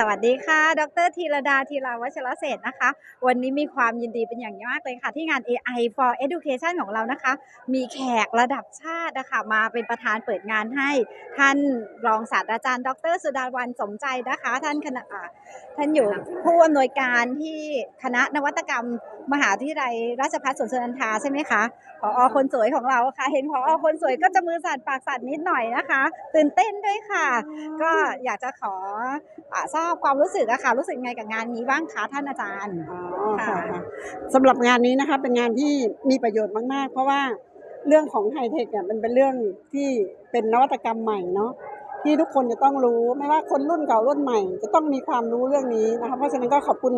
สวัสดีค่ะ ดรธีรดาธีราวัชรเศษนะคะ วันนี้มีความยินดีเป็นอย่างมากเลยค่ะ ที่งาน AI for Education ของเรานะคะ มีแขกระดับชาตินะคะมาเป็นประธานเปิดงานให้ ท่านรองศาสตราจารย์ ดร สุดาวันสมใจนะคะ ท่านคณะท่านอยู่ผู้อำนวยการที่คณะนวัตกรรม มหาวิทยาลัยราชภัฏสวนสุนันทาใช่ไหมคะพออคนสวยของเราค่ะ เห็นพออคนสวยก็จะมือสั่นปากสั่นนิดหน่อยนะคะ ตื่นเต้นด้วยค่ะ ก็อยากจะขออาทราบความรู้สึกอะค่ะ รู้สึกไงกับงานนี้บ้างคะท่านอาจารย์ อ๋อค่ะค่ะสำหรับงานนี้นะคะเป็นงานที่มีประโยชน์มากๆ เพราะว่าเรื่องของไฮเทคเนี่ยมันเป็นเรื่องที่เป็นนวัตกรรมใหม่เนาะที่ทุกคนจะต้องรู้ไม่ว่าคนรุ่นเก่ารุ่นใหม่ จะต้องมีความรู้เรื่องนี้นะคะเพราะฉะนั้นก็ขอบคุณ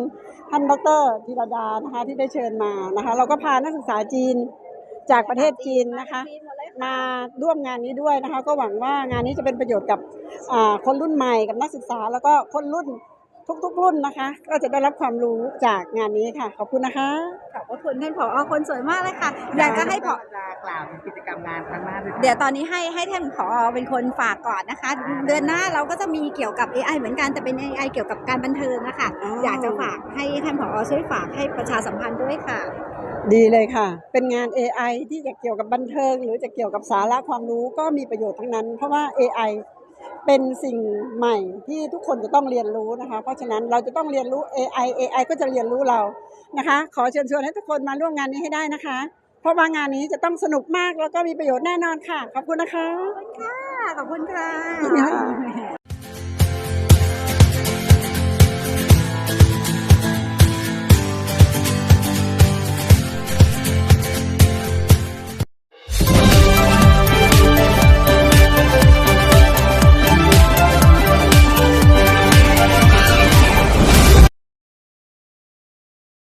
ท่านดรธีรดานะคะที่ได้เชิญมานะคะ เราก็พานักศึกษาจีนจากประเทศจีนนะคะมาร่วมงานนี้ด้วยนะคะ ก็หวังว่างานนี้จะเป็นประโยชน์กับอ่าคนรุ่นใหม่กับนักศึกษา แล้วก็คนรุ่นทุกๆ รุ่นนะคะ ก็จะได้รับความรู้จากงานนี้ค่ะ ขอบคุณนะคะขอบพระคุณท่านผอคนสวยมากเลยค่ะอยากจะให้ผอจะกล่าวถึงกิจกรรมงานครั้งหน้าด้วยเดี๋ยวตอนนี้ให้ให้ท่านผอเป็นคนฝากก่อนนะคะ เดือนหน้าเราก็จะมีเกี่ยวกับ AI เหมือนกันแต่เป็น AI เกี่ยวกับการบันเทิงนะคะอ๋อออยากจะฝากให้ท่านผอช่วยฝากให้ประชาสัมพันธ์ด้วยค่ะ ดีเลยค่ะ เป็นงาน AI ที่จะเกี่ยวกับบันเทิง หรือจะเกี่ยวกับสาระความรู้ก็มีประโยชน์ทั้งนั้น เพราะว่า AI เป็นสิ่งใหม่ที่ทุกคนจะต้องเรียนรู้นะคะ เพราะฉะนั้นเราจะต้องเรียนรู้ AI AI ก็จะเรียนรู้เรานะคะ ขอเชิญชวนให้ทุกคนมาร่วมงานนี้ให้ได้นะคะ เพราะว่างานนี้จะต้องสนุกมากแล้วก็มีประโยชน์แน่นอนค่ะ ขอบคุณนะคะ ขอบคุณค่ะค่ะ